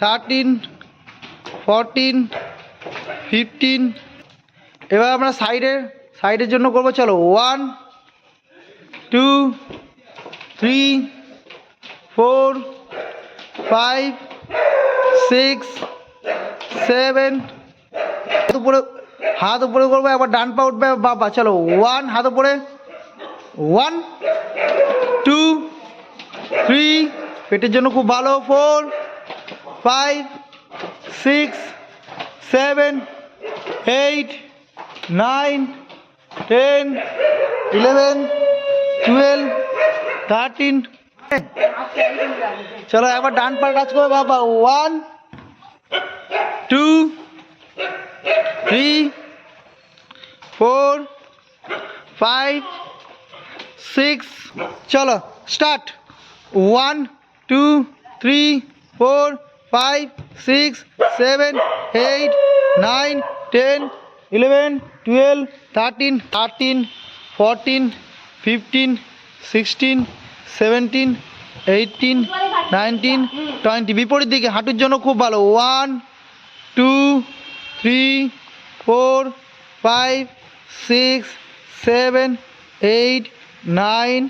Thirteen fourteen fifteen এবার আমরা সাইডের সাইডের জন্য করব, চলো। One two three four five six seven হাত উপরে হাত উপরে করব, একবার ডান পা উঠবে বাবা চলো। ওয়ান হাত উপরে। ওয়ান টু থ্রি পেটের জন্য খুব ভালো। Four five six seven eight nine ten eleven twelve thirteen চলো একবার ডান পার কাজ করো, বাবা। One two three four five six চলো start one two three four five six seven eight nine ten eleven twelve thirteen thirteen fourteen fifteen sixteen seventeen eighteen nineteen twenty বিপরীত দিকে হাঁটুর জন্য খুব ভালো। One two three four five six seven eight nine